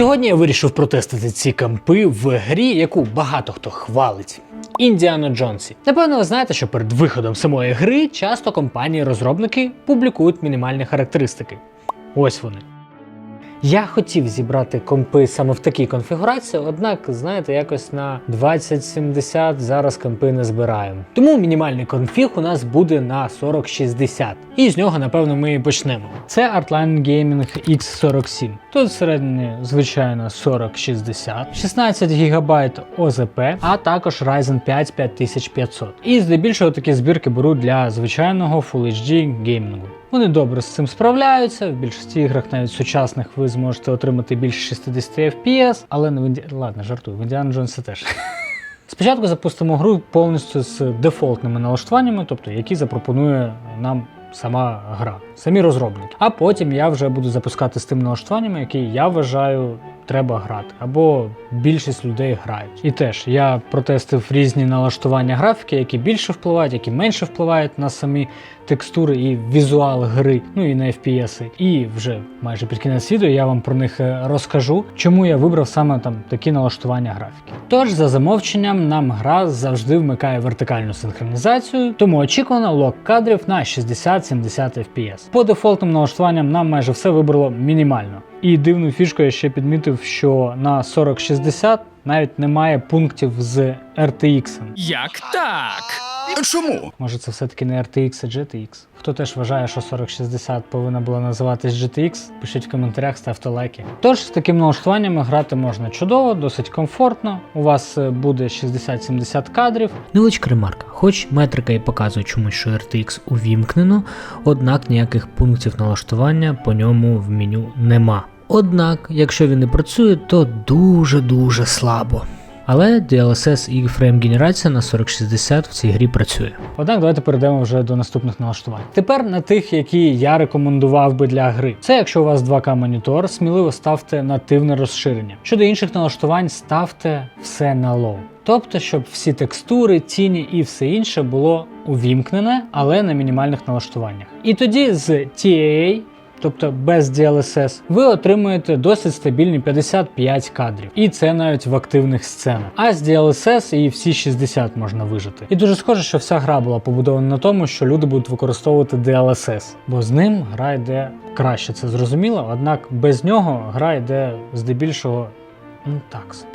Сьогодні я вирішив протестити ці кампи в грі, яку багато хто хвалить. Індіана Джонсі. Напевно, ви знаєте, що перед виходом самої гри часто компанії-розробники публікують мінімальні характеристики. Ось вони. Я хотів зібрати компи саме в такій конфігурації, однак, знаєте, якось на 2070 зараз компи не збираємо. Тому мінімальний конфіг у нас буде на 4060. І з нього, напевно, ми і почнемо. Це Artline Gaming X47. Тут всередині, звичайно, 4060, 16 ГБ ОЗП, а також Ryzen 5 5500. І здебільшого такі збірки беруть для звичайного Full HD геймінгу. Вони добре з цим справляються. В більшості іграх, навіть сучасних, ви зможете отримати більше 60 FPS, але не в Інді... Ладно, жартую, в Індіана Джонса теж. Спочатку запустимо гру повністю з дефолтними налаштуваннями, тобто які запропонує нам сама гра, самі розробники. А потім я вже буду запускати з тими налаштуваннями, які я вважаю треба грати, або більшість людей грають. І теж я протестив різні налаштування графіки, які більше впливають, які менше впливають на самі текстури і візуал гри, ну і на FPS. І вже майже під кінець відео я вам про них е, розкажу, чому я вибрав саме там такі налаштування графіки. Тож, за замовченням, нам гра завжди вмикає вертикальну синхронізацію, тому очікувано лок кадрів на 60-70 FPS. По дефолтним налаштуванням нам майже все вибрало мінімально. І дивну фішку я ще підмітив, що на 4060 навіть немає пунктів з RTX. Як так? Чому? Може це все-таки не RTX, а GTX. Хто теж вважає, що 4060 повинна була називатись GTX, пишіть в коментарях, ставте лайки. Тож з таким налаштуваннями грати можна чудово, досить комфортно. У вас е, буде 60-70 кадрів. Невеличка ремарка, хоч метрика і показує чомусь, що RTX увімкнено, однак ніяких пунктів налаштування по ньому в меню нема. Однак, якщо він не працює, то дуже-дуже слабо. Але DLSS і фрейм генерація на 4060 в цій грі працює. Однак давайте перейдемо вже до наступних налаштувань. Тепер на тих, які я рекомендував би для гри. Це якщо у вас 2К монітор, сміливо ставте нативне розширення. Щодо інших налаштувань, ставте все на low. Тобто, щоб всі текстури, тіні і все інше було увімкнене, але на мінімальних налаштуваннях. І тоді з TAA тобто без DLSS, ви отримуєте досить стабільні 55 кадрів. І це навіть в активних сценах. А з DLSS і всі 60 можна вижити. І дуже схоже, що вся гра була побудована на тому, що люди будуть використовувати DLSS, бо з ним гра йде краще, це зрозуміло, однак без нього гра йде здебільшого ну так собі.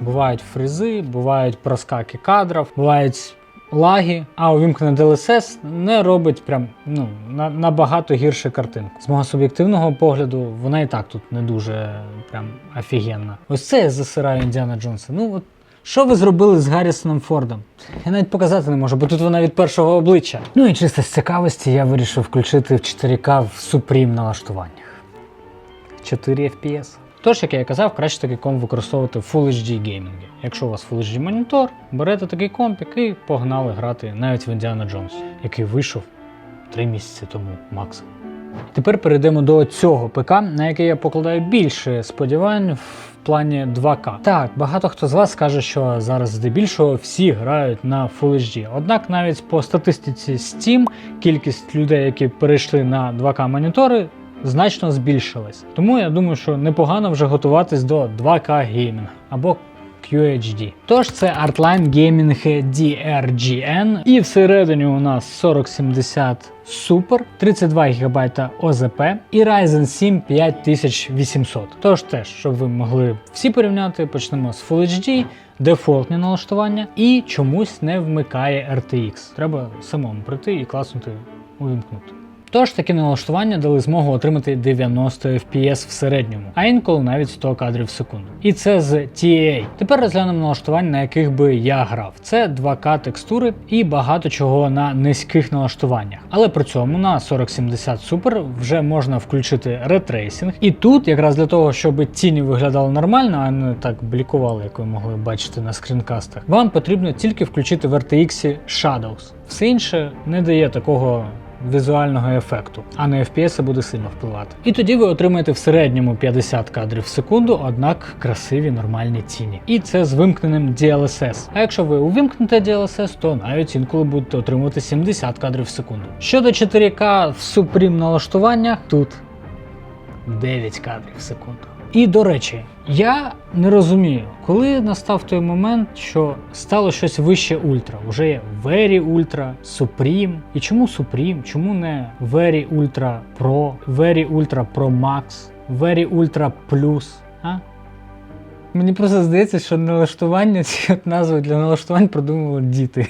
Бувають фризи, бувають проскаки кадрів, бувають лаги, а увімкнене DLSS не робить прям ну, набагато гірше картинку. З мого суб'єктивного погляду, вона і так тут не дуже прям офігенна. Ось це я засираю Індіана Джонса. Ну от що ви зробили з Гаррісоном Фордом? Я навіть показати не можу, бо тут вона від першого обличчя. Ну і чисто з цікавості я вирішив включити в 4К в Supreme налаштуваннях. 4 FPS. Тож, як я казав, краще такий комп використовувати в Full HD геймінгі. Якщо у вас Full HD монітор, берете такий компік і погнали грати навіть в Індіана Джонс, який вийшов 3 місяці тому максимум. Тепер перейдемо до цього ПК, на який я покладаю більше сподівань в плані 2К. Так, багато хто з вас скаже, що зараз здебільшого всі грають на Full HD. Однак навіть по статистиці Steam кількість людей, які перейшли на 2К монітори, значно збільшилась. Тому я думаю, що непогано вже готуватись до 2К геймінг або QHD. Тож це Artline Gaming DRGN, і всередині у нас 4070 Super, 32 ГБ ОЗП і Ryzen 7 5800. Тож теж, щоб ви могли всі порівняти, почнемо з Full HD, дефолтні налаштування і чомусь не вмикає RTX. Треба самому прийти і класнути увімкнути. Тож такі налаштування дали змогу отримати 90 FPS в середньому, а інколи навіть 100 кадрів в секунду. І це з TAA. Тепер розглянемо налаштування, на яких би я грав. Це 2К текстури і багато чого на низьких налаштуваннях. Але при цьому на 4070 Super вже можна включити ретрейсинг. І тут, якраз для того, щоб тіні виглядали нормально, а не так блікували, як ви могли бачити на скрінкастах, вам потрібно тільки включити в RTX Shadows. Все інше не дає такого візуального ефекту, а на FPS буде сильно впливати. І тоді ви отримаєте в середньому 50 кадрів в секунду, однак красиві нормальні тіні. І це з вимкненим DLSS. А якщо ви увімкнете DLSS, то навіть інколи будете отримувати 70 кадрів в секунду. Щодо 4К в Supreme налаштуваннях, тут 9 кадрів в секунду. І до речі, я не розумію, коли настав той момент, що стало щось вище ультра. Уже є Very Ultra, Supreme. І чому Supreme? Чому не Very Ultra Pro, Very Ultra Pro Max, Very Ultra Plus? А? Мені просто здається, що налаштування, ці назви для налаштувань придумували діти.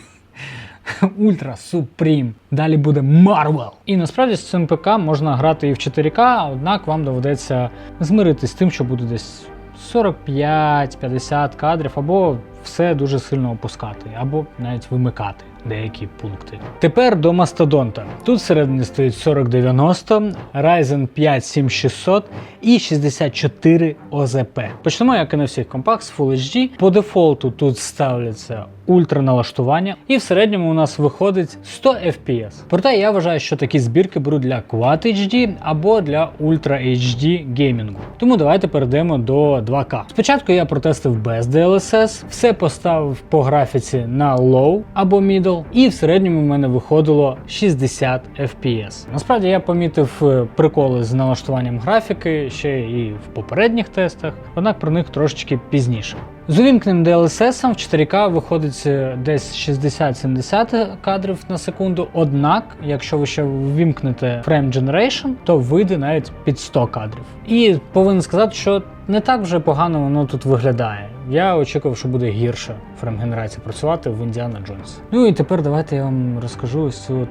Ультра Supreme. Далі буде Marvel. І насправді з цим ПК можна грати і в 4К, однак вам доведеться змиритись з тим, що буде десь 45-50 кадрів, або все дуже сильно опускати, або навіть вимикати деякі пункти. Тепер до мастодонта. Тут всередині стоїть 4090, Ryzen 5 7600 і 64 ОЗП. Почнемо, як і на всіх компах, з Full HD. По дефолту тут ставляться ультра налаштування, і в середньому у нас виходить 100 FPS. Проте я вважаю, що такі збірки беруть для Quad HD або для Ultra HD геймінгу. Тому давайте перейдемо до 2К. Спочатку я протестив без DLSS, все поставив по графіці на low або middle, і в середньому в мене виходило 60 FPS. Насправді я помітив е, приколи з налаштуванням графіки ще і в попередніх тестах, однак про них трошечки пізніше. З увімкненим DLSS в 4К виходить е, десь 60-70 кадрів на секунду. Однак, якщо ви ще ввімкнете Frame Generation, то вийде навіть під 100 кадрів. І повинен сказати, що не так вже погано воно тут виглядає. Я очікував, що буде гірше фрейм-генерація працювати в Індіана Джонс. Ну і тепер давайте я вам розкажу ось цю от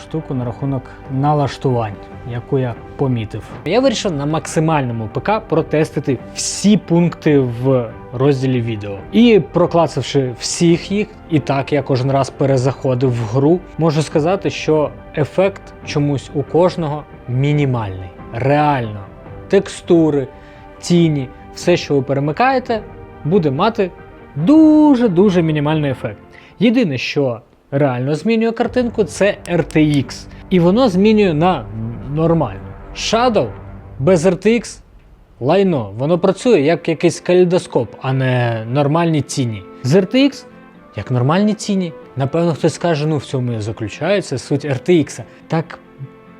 штуку на рахунок налаштувань, яку я помітив. Я вирішив на максимальному ПК протестити всі пункти в розділі відео. І проклацавши всіх їх, і так я кожен раз перезаходив в гру, можу сказати, що ефект чомусь у кожного мінімальний. Реально, текстури, тіні, все, що ви перемикаєте, буде мати дуже-дуже мінімальний ефект. Єдине, що реально змінює картинку, це RTX. І воно змінює на нормальну. Shadow без RTX лайно. Воно працює як якийсь калейдоскоп, а не нормальні тіні. З RTX як нормальні тіні. Напевно, хтось скаже, ну в цьому і заключається суть RTX. Так,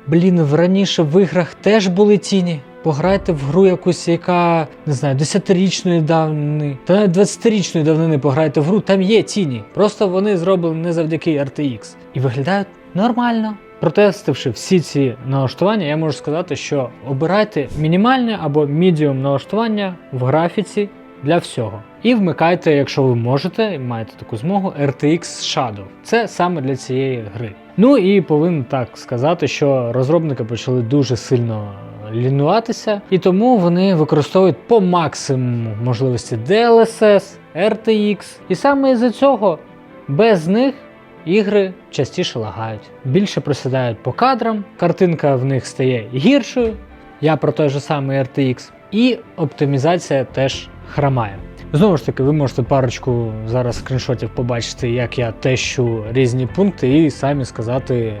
блін, раніше в іграх теж були тіні. Пограйте в гру якусь, яка не знаю, 10-річної давнини, та навіть 20-річної давнини пограйте в гру, там є тіні. Просто вони зроблені не завдяки RTX. І виглядають нормально. Протестивши всі ці налаштування, я можу сказати, що обирайте мінімальне або medium налаштування в графіці для всього. І вмикайте, якщо ви можете, і маєте таку змогу, RTX Shadow. Це саме для цієї гри. Ну і повинен так сказати, що розробники почали дуже сильно лінуватися, і тому вони використовують по максимуму можливості DLSS, RTX. І саме із-за цього без них ігри частіше лагають, більше просідають по кадрам, картинка в них стає гіршою. Я про той же самий RTX, і оптимізація теж хромає. Знову ж таки, ви можете парочку зараз скріншотів побачити, як я тещу різні пункти, і самі сказати,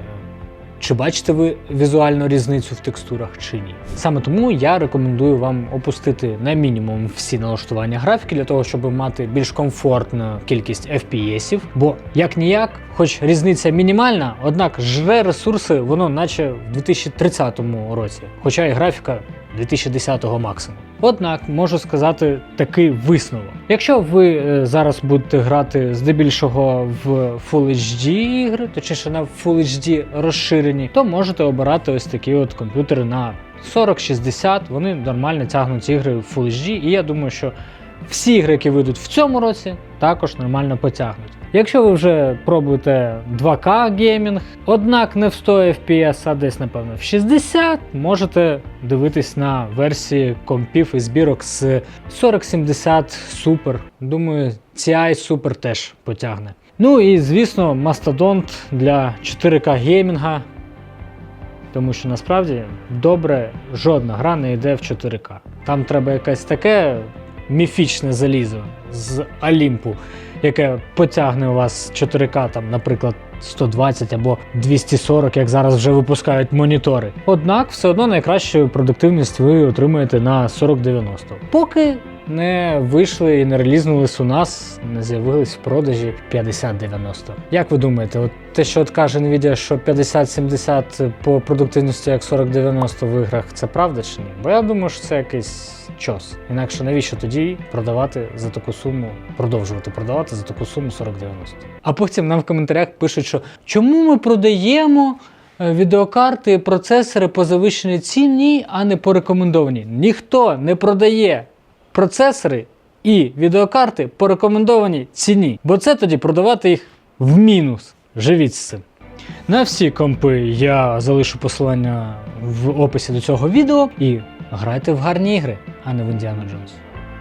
чи бачите ви візуальну різницю в текстурах чи ні. Саме тому я рекомендую вам опустити на мінімум всі налаштування графіки для того, щоб мати більш комфортну кількість FPS, бо як ніяк, хоч різниця мінімальна, однак жре ресурси воно наче в 2030 році, хоча і графіка 2010 максимум. Однак можу сказати такий висновок. Якщо ви е, зараз будете грати здебільшого в Full HD ігри, точніше на Full HD розширені, то можете обирати ось такі от комп'ютери на 40-60. Вони нормально тягнуть ігри в Full HD, і я думаю, що всі ігри, які вийдуть в цьому році, також нормально потягнуть. Якщо ви вже пробуєте 2К геймінг, однак не в 100 FPS, а десь, напевно, в 60, можете дивитись на версії компів і збірок з 4070 Super. Думаю, CI Super теж потягне. Ну і звісно, мастодонт для 4К геймінга. Тому що насправді добре жодна гра не йде в 4К. Там треба якесь таке міфічне залізо з Олімпу, яке потягне у вас 4К, там, наприклад, 120 або 240, як зараз вже випускають монітори. Однак все одно найкращу продуктивність ви отримуєте на 4090. Поки не вийшли і не релізнулись у нас, не з'явились в продажі 5090. Як ви думаєте, от те, що от каже Nvidia, що 5070 по продуктивності як 4090 в іграх, це правда чи ні? Бо я думаю, що це якийсь чос. Інакше навіщо тоді продавати за таку суму, продовжувати продавати за таку суму 4090? А потім нам в коментарях пишуть, що чому ми продаємо е, відеокарти процесори по завищеній ціні, а не по рекомендованій? Ніхто не продає процесори і відеокарти по рекомендованій ціні, бо це тоді продавати їх в мінус. Живіть з цим. На всі компи я залишу посилання в описі до цього відео і грайте в гарні ігри, а не в Індіану Джонс.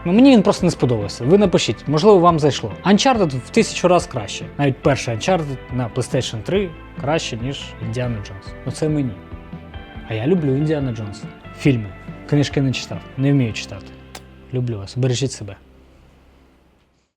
Ну мені він просто не сподобався. Ви напишіть, можливо, вам зайшло. Uncharted в тисячу разів краще. Навіть перший Uncharted на PlayStation 3 краще, ніж Індіана Джонс. Ну це мені. А я люблю Індіана Джонса. Фільми. Книжки не читав, не вмію читати. Люблю вас. Бережіть себе.